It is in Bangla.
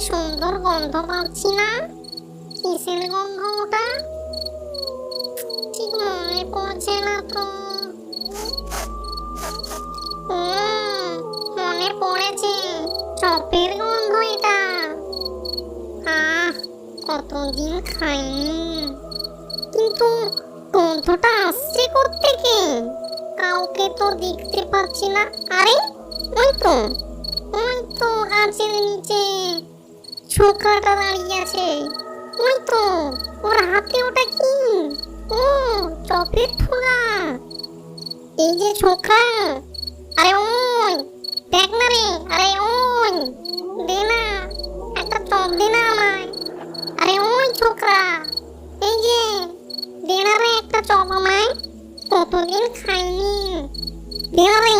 সুন্দর গন্ধ পাচ্ছি না। কিসের গন্ধ ওটা? ঠিক মনে পড়ছে না তো। মনে পড়েছে। চপের গন্ধ এটা। আহ, কতদিন খাইনি। কিন্তু গন্ধটা আসছে থেকে কাউকে তো দেখতে পাচ্ছি না। আরে, ওই তো ওই তো গাছের নিচে। ছোকরাটা দাঁড়িয়ে আছে ওই তো, ওর হাতে ওটা কি? ও, চপের ঠোঙা। এই যে ছোকরা আরে ওই, দেখ না রে, আরে ওই, দে না, একটা চপ দে না আমায়। আরে ওই ছোকরা এই যে, দে না রে একটা চপ আমায়। কতদিন খাইনি। দে না রে।